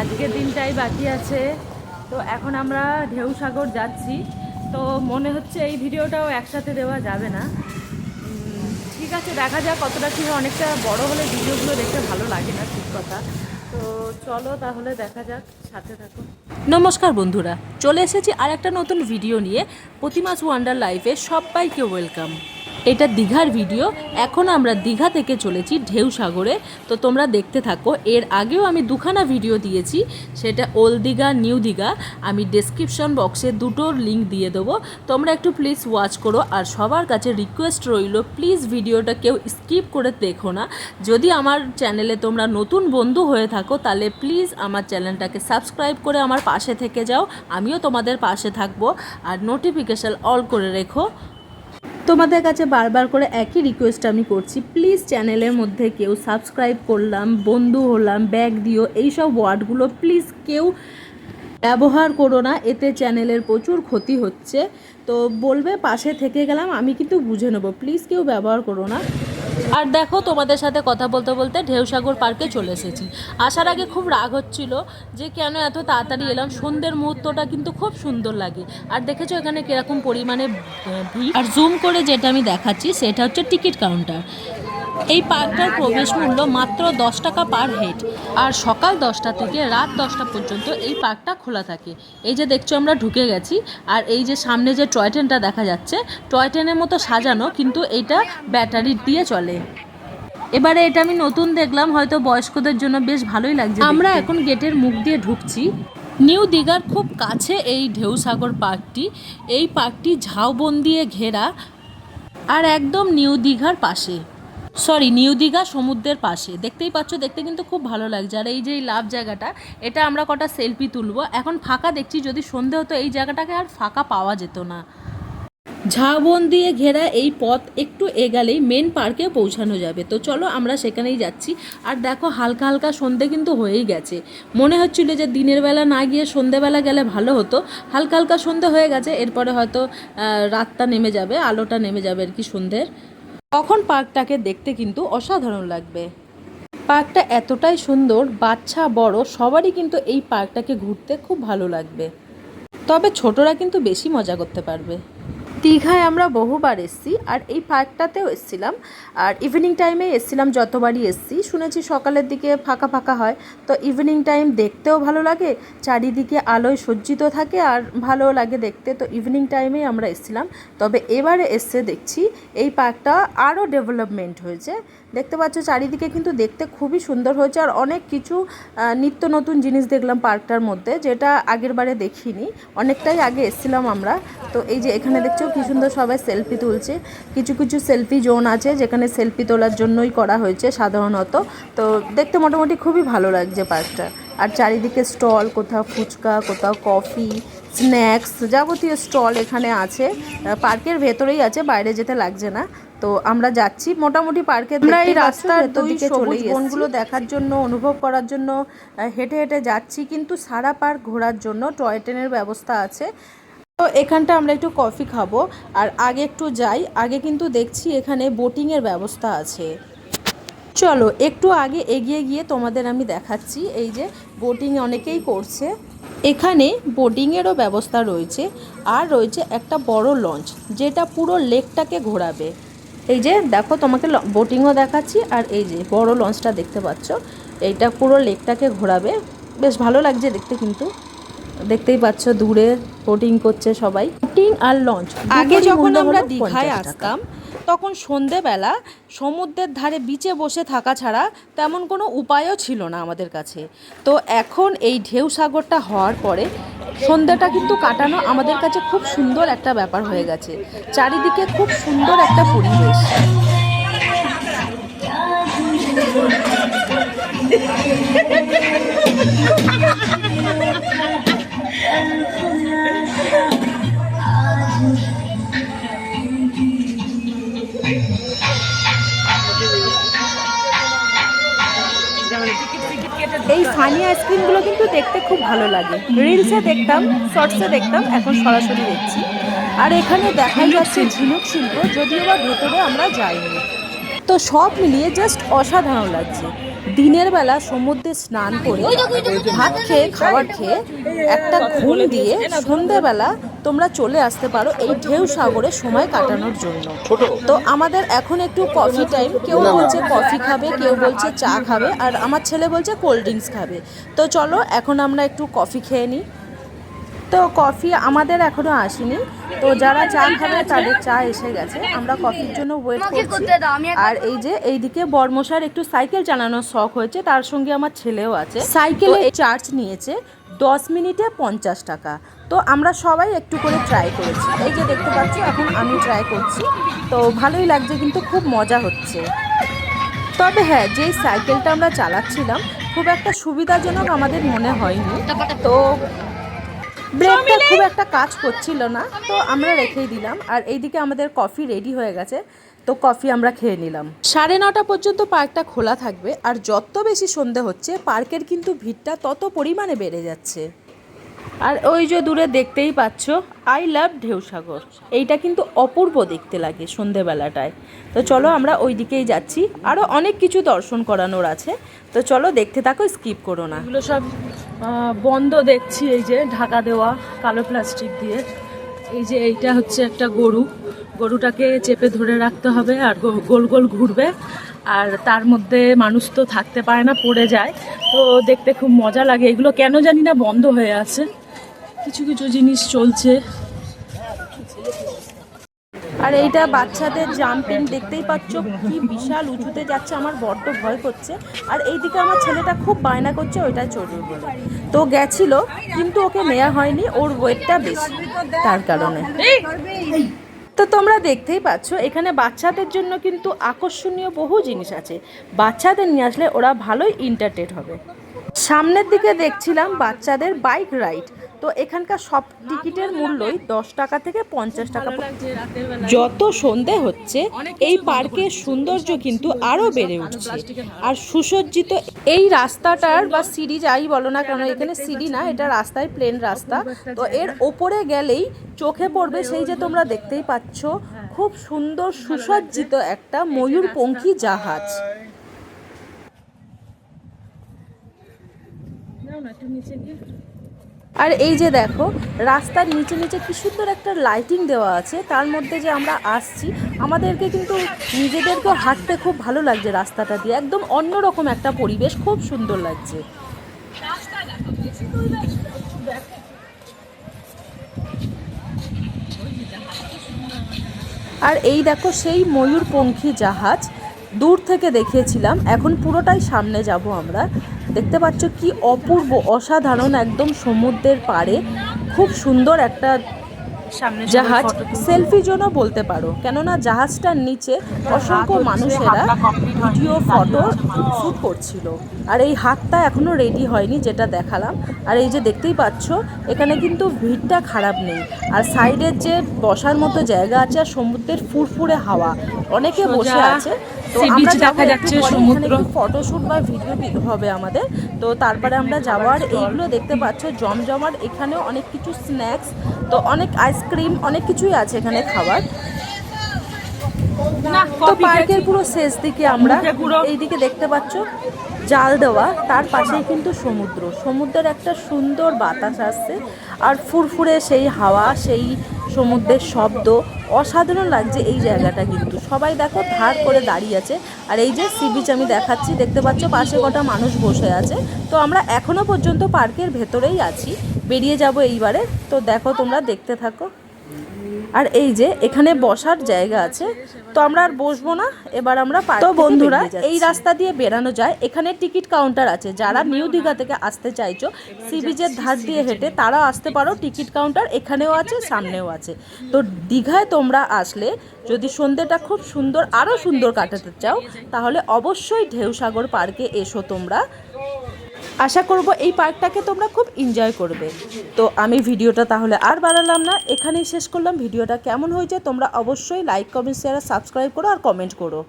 আজকের দিনটাই বাকি আছে। তো এখন আমরা ঢেউ সাগর যাচ্ছি। তো মনে হচ্ছে এই ভিডিওটাও একসাথে দেওয়া যাবে না। ঠিক আছে, দেখা যাক কতটা কী অনেকটা বড় হলে ভিডিওগুলো দেখতে ভালো লাগে না, ঠিক কথা। তো চলো তাহলে দেখা যাক, সাথে থাকো। নমস্কার বন্ধুরা, চলে এসেছি আর একটা নতুন ভিডিও নিয়ে। প্রতিমাস ওয়ান্ডার লাইফে সবাইকে ওয়েলকাম। এটা দীঘার ভিডিও এখন আমরা দীঘা থেকে চলেছি ঢেউ সাগরে। তো তোমরা দেখতে থাকো, এর আগেও আমি দুখানা ভিডিও দিয়েছি। সেটা ওল্ড দীঘা নিউ দীঘা আমি ডেসক্রিপশন বক্সে দুটোর লিঙ্ক দিয়ে দেবো। তোমরা একটু প্লিজ ওয়াচ করো। আর সবার কাছে রিকোয়েস্ট রইল প্লিজ ভিডিওটা কেউ স্কিপ করে দেখো না। যদি আমার চ্যানেলে তোমরা নতুন বন্ধু হয়ে থাকো, তাহলে প্লিজ আমার চ্যানেলটাকে সাবস্ক্রাইব করে আমার পাশে থেকে যাও। আমিও তোমাদের পাশে থাকব। আর নোটিফিকেশান অল করে রেখো। তোমাদের কাছে বারবার করে একই রিকোয়েস্ট আমি করছি প্লিজ চ্যানেলের মধ্যে কেউ সাবস্ক্রাইব করলাম, বন্ধু হলাম ব্যাগ দিও, এইসব ওয়ার্ডগুলো প্লিজ কেউ ব্যবহার করো না, এতে চ্যানেলের প্রচুর ক্ষতি হচ্ছে। তো বলবে, পাশে থেকে গেলাম, আমি কিন্তু বুঝে নেব প্লিজ কেউ ব্যবহার করো না। আর দেখো, তোমাদের সাথে কথা বলতে বলতে ঢেউসাগর পার্কে চলে এসেছি। আসার আগে খুব রাগ হচ্ছিল যে কেন এত তাড়াতাড়ি এলাম। সন্ধ্যের মুহূর্তটা কিন্তু খুব সুন্দর লাগে। আর দেখেছ এখানে কীরকম পরিমাণে আর জুম করে যেটা আমি দেখাচ্ছি, সেটা হচ্ছে টিকিট কাউন্টার এই পার্কটার প্রবেশ মূল্য মাত্র দশ টাকা পার হেড। আর সকাল দশটা থেকে রাত দশটা পর্যন্ত এই পার্কটা খোলা থাকে। এই যে দেখছ আমরা ঢুকে গেছি আর এই যে সামনে যে টয় ট্রেনটা দেখা যাচ্ছে টয় ট্রেনের মতো সাজানো কিন্তু এইটা ব্যাটারি দিয়ে চলে। এবারে এটা আমি নতুন দেখলাম হয়তো বয়স্কদের জন্য বেশ ভালোই লাগছে আমরা এখন গেটের মুখ দিয়ে ঢুকছি। নিউ দীঘার খুব কাছে এই ঢেউসাগর পার্কটি। এই পার্কটি ঝাউবন দিয়ে ঘেরা আর একদম নিউ দীঘার পাশে। সরি নিউ দীঘা সমুদ্রের পাশে। দেখতেই পাচ্ছ, দেখতে কিন্তু খুব ভালো লাগছে। আর এই যে এই লাভ জায়গাটা, এটা আমরা কটা সেলফি তুলবো। এখন ফাঁকা দেখছি, যদি সন্ধে হতো এই জায়গাটাকে আর ফাঁকা পাওয়া যেত না। ঝাউবন দিয়ে ঘেরা এই পথ একটু এগালেই মেন পার্কে পৌঁছানো যাবে। তো চলো আমরা সেখানেই যাচ্ছি। আর দেখো, হালকা হালকা সন্ধে কিন্তু হয়েই গেছে। মনে হচ্ছিল যে দিনের বেলা না গিয়ে সন্ধেবেলা গেলে ভালো হতো। হালকা হালকা সন্ধে হয়ে গেছে। এরপরে হয়তো রাতটা নেমে যাবে, আলোটা নেমে যাবে আর কি সন্ধ্যের। তখন পার্কটাকে দেখতে কিন্তু অসাধারণ লাগবে। পার্কটা এতটাই সুন্দর, বাচ্চা, বড়, সবারই কিন্তু এই পার্কটাকে ঘুরতে খুব ভালো লাগবে। তবে ছোটরা কিন্তু বেশি মজা করতে পারবে। দীঘায় আমরা বহুবার এসছি আর এই পার্কটাতেও এসছিলাম। আর ইভিনিং টাইমে এসছিলাম, যতবারই এসছি। শুনেছি সকালের দিকে ফাঁকা ফাঁকা হয়। তো ইভিনিং টাইম দেখতেও ভালো লাগে, চারিদিকে আলোয় সজ্জিত থাকে আর ভালো লাগে দেখতে। তো ইভিনিং টাইমেই আমরা এসছিলাম। তবে এবারে এসে দেখছি এই পার্কটা আরও ডেভেলপমেন্ট হয়েছে। দেখতে পাচ্ছ চারিদিকে কিন্তু দেখতে খুবই সুন্দর হয়েছে আর অনেক কিছু নিত্য নতুন জিনিস দেখলাম পার্কটার মধ্যে, যেটা আগের বারে দেখিনি। অনেকটাই আগে এসেছিলাম আমরা। তো এই যে এখানে দেখছ কি সুন্দর সবাই সেলফি তুলছে। কিছু কিছু সেলফি জোন আছে যেখানে সেলফি তোলার জন্যই করা হয়েছে সাধারণত। তো দেখতে মোটামুটি খুবই ভালো লাগছে পার্কটা। আর চারিদিকে স্টল, কোথাও ফুচকা, কোথাও কফি, স্ন্যাক্স যাবতীয় স্টল এখানে আছে। পার্কের ভেতরেই আছে, বাইরে যেতে লাগছে না। তো আমরা যাচ্ছি। মোটামুটি পার্কে আমরা এই রাস্তার দুই সবুজ বনগুলো দেখার জন্য অনুভব করার জন্য হেঁটে হেঁটে যাচ্ছি কিন্তু সারা পার্ক ঘোরার জন্য টয় ট্রেনের ব্যবস্থা আছে। তো এখানটা আমরা একটু কফি খাব আর আগে একটু যাই। আগে কিন্তু দেখছি এখানে বোটিংয়ের ব্যবস্থা আছে। চলো একটু আগে এগিয়ে গিয়ে তোমাদের আমি দেখাচ্ছি। এই যে বোটিং অনেকেই করছে। এখানে বোটিংয়েরও ব্যবস্থা রয়েছে আর রয়েছে একটা বড় লঞ্চ যেটা পুরো লেকটাকে ঘোরাবে। এই যে দেখো, তোমাকে বোটিংও দেখাচ্ছি, আর এই যে বড় লঞ্চটা দেখতে পাচ্ছ, এইটা পুরো লেকটাকে ঘোরাবে। বেশ ভালো লাগছে দেখতে কিন্তু। দেখতেই পাচ্ছ দূরে বোটিং করছে সবাই। বোটিং আর লঞ্চ আগে যখন আমরা দীঘায় আসতাম তখন সন্ধেবেলা সমুদ্রের ধারে বিচে বসে থাকা ছাড়া তেমন কোনো উপায়ও ছিল না আমাদের কাছে। তো এখন এই ঢেউ সাগরটা হওয়ার পরে সন্ধ্যাটা কিন্তু কাটানো আমাদের কাছে খুব সুন্দর একটা ব্যাপার হয়ে গেছে। চারিদিকে খুব সুন্দর একটা পরিবেশ। আইসক্রিমগুলো কিন্তু দেখতে খুব ভালো লাগে রিলসে দেখতাম শর্টসে দেখতাম এখন সরাসরি দেখছি আর এখানে দেখা যাচ্ছে ঝিনুক শিল্প যদিও বা ভেতরে আমরা যাইনি তো সব মিলিয়ে জাস্ট অসাধারণ লাগছে দিনের বেলা সমুদ্রে স্নান করে ভাত খেয়ে খাবার খেয়ে একটা ঘুম দিয়ে সন্ধেবেলা তোমরা চলে আসতে পারো এই ঢেউ সাগরে সময় কাটানোর জন্য। তো আমাদের এখন একটু কফি টাইম কেউ বলছে কফি খাবে কেউ বলছে চা খাবে আর আমার ছেলে বলছে কোল্ড ড্রিঙ্কস খাবে। তো চলো এখন আমরা একটু কফি খেয়ে নিই। তো কফি আমাদের এখনও আসেনি। তো যারা চা খাবে তাদের চা এসে গেছে। আমরা কফির জন্য ওয়েট করছি। আর এই যে এইদিকে বর্মশার একটু সাইকেল চালানোর শখ হয়েছে। তার সঙ্গে আমার ছেলেও আছে। সাইকেলে চার্জ নিয়েছে। দশ মিনিটে পঞ্চাশ টাকা। তো আমরা সবাই একটু করে ট্রাই করেছি। এই যে দেখতে পাচ্ছ এখন আমি ট্রাই করছি। তো ভালোই লাগছে কিন্তু খুব মজা হচ্ছে। তবে হ্যাঁ যেই সাইকেলটা আমরা চালাচ্ছিলাম খুব একটা সুবিধাজনক আমাদের মনে হয়নি। তো ব্রেকটা খুব একটা কাজ করছিল না। তো আমরা রেখেই দিলাম। আর এইদিকে আমাদের কফি রেডি হয়ে গেছে। তো কফি আমরা খেয়ে নিলাম। সাড়ে নটা পর্যন্ত পার্কটা খোলা থাকবে আর যত বেশি সন্ধে হচ্ছে পার্কের কিন্তু ভিড়টা তত পরিমাণে বেড়ে যাচ্ছে। আর ওই যে দূরে দেখতেই পাচ্ছ আই লাভ ঢেউসাগর। এইটা কিন্তু অপূর্ব দেখতে লাগে সন্ধেবেলাটায়। তো চলো আমরা ওই দিকেই যাচ্ছি। আরও অনেক কিছু দর্শন করানোর আছে। তো চলো দেখতে থাকো স্কিপ করো না। এগুলো সব বন্ধ দেখছি এই যে ঢাকা দেওয়া কালো প্লাস্টিক দিয়ে। এই যে এইটা হচ্ছে একটা গরু। গরুটাকে চেপে ধরে রাখতে হবে আর গোল গোল ঘুরবে। আর তার মধ্যে মানুষ তো থাকতে পারে না পড়ে যায়। তো দেখতে খুব মজা লাগে। এগুলো কেন জানি না বন্ধ হয়ে আছে। কিছু কিছু জিনিস চলছে। আর এইটা বাচ্চাদের জাম্পিং দেখতেই পাচ্ছ কি বিশাল উঁচুতে যাচ্ছে। আমার বড্ড ভয় করছে। আর এইদিকে আমার ছেলেটা খুব বায়না করছে ওইটাই চড়বে বলে। তো গেছিল কিন্তু ওকে নেওয়া হয়নি। ওর ওয়েটটা বেশি তার কারণে। তো তোমরা দেখতেই পাচ্ছ, এখানে বাচ্চাদের জন্য কিন্তু আকর্ষণীয় বহু জিনিস আছে। বাচ্চাদের নিয়ে আসলে ওরা ভালোই ইন্টারটেড হবে। সামনের দিকে দেখছিলাম বাচ্চাদের বাইক রাইড তো এখানকার সব টিকিটের মূল্যই দশ টাকা থেকে পঞ্চাশ টাকা যত সন্ধে হচ্ছে, এই পার্কের সৌন্দর্য কিন্তু আরও বেড়ে উঠছে। আর সুসজ্জিত এই রাস্তাটার বা সিঁড়ি যাই বলো না কেন, এখানে সিঁড়ি না, এটা রাস্তায় প্লেন রাস্তা। তো এর ওপরে গেলেই চোখে পড়বে সেই যে তোমরা দেখতেই পাচ্ছ, খুব সুন্দর সুসজ্জিত একটা ময়ূরপঙ্খী জাহাজ। আর এই যে দেখো, রাস্তার নিচে নিচে কি সুন্দর একটা লাইটিং দেওয়া আছে। তার মধ্যে যে আমরা আসছি, আমাদেরকে কিন্তু নিজেদেরকেও হাঁটতে খুব ভালো লাগছে রাস্তাটা দিয়ে। একদম অন্যরকম একটা পরিবেশ, খুব সুন্দর লাগছে। আর এই দেখো, সেই ময়ূরপঙ্খী জাহাজ, দূর থেকে দেখিয়েছিলাম এখন পুরোটাই সামনে যাব আমরা। দেখতে পাচ্ছ কি অপূর্ব অসাধারণ একদম সমুদ্রের পাড়ে। খুব সুন্দর একটা জাহাজ। সেলফি জন্য বলতে পারো। কেননা জাহাজটার নিচে অসংখ্য মানুষেরা ভিডিও ফটো শ্যুট করছিল। আর এই হাতটা এখনও রেডি হয়নি যেটা দেখালাম। আর এই যে দেখতেই পাচ্ছ এখানে কিন্তু ভিড়টা খারাপ নেই। আর সাইডের যে বসার মতো জায়গা আছে আর সমুদ্রের ফুরফুরে হাওয়া। অনেকে বসে আছে। তো আমরা দেখা যাচ্ছে, সমুদ্র। একটু বা ভিডিও হবে আমাদের। তো তারপরে আমরা যাব আর এইগুলো দেখতে পাচ্ছ জমজমার এখানেও অনেক কিছু স্ন্যাক্স তো অনেক আইসক্রিম অনেক কিছুই আছে এখানে খাবার তো পার্কের পুরো শেষ দিকে আমরা পুরো- এইদিকে দেখতে পাচ্ছ জাল দেওয়া তার পাশেই কিন্তু সমুদ্র। সমুদ্রের একটা সুন্দর বাতাস আসছে আর ফুরফুরে সেই হাওয়া সেই সমুদ্রের শব্দ অসাধারণ লাগছে এই জায়গাটা কিন্তু। সবাই দেখো ধার করে দাঁড়িয়ে আছে। আর এই যে সি বিচ আমি দেখাচ্ছি, দেখতে পাচ্ছ পাশে কটা মানুষ বসে আছে। তো আমরা এখনও পর্যন্ত পার্কের ভেতরেই আছি। বেরিয়ে যাব এইবারে। তো দেখো তোমরা দেখতে থাকো। আর এই যে এখানে বসার জায়গা আছে তো আমরা আর বসবো না এবার আমরা তো বন্ধুরা এই রাস্তা দিয়ে বেরানো যায়। এখানে টিকিট কাউন্টার আছে। যারা নিউ দীঘা থেকে আসতে চাইছো সি বিচের ধার দিয়ে হেঁটে তারা আসতে পারো। টিকিট কাউন্টার এখানেও আছে সামনেও আছে। তো দীঘায় তোমরা আসলে যদি সন্ধ্যেটা খুব সুন্দর আরও সুন্দর কাটাতে চাও তাহলে অবশ্যই ঢেউসাগর পার্কে এসো তোমরা। আশা করব এই পার্কটাকে তোমরা খুব এনজয় করবে। তো আমি ভিডিওটা তাহলে আর বাড়ালাম না, এখানেই শেষ করলাম। ভিডিওটা কেমন হয়েছে তোমরা অবশ্যই লাইক কমেন্ট শেয়ার সাবস্ক্রাইব করো আর কমেন্ট করো।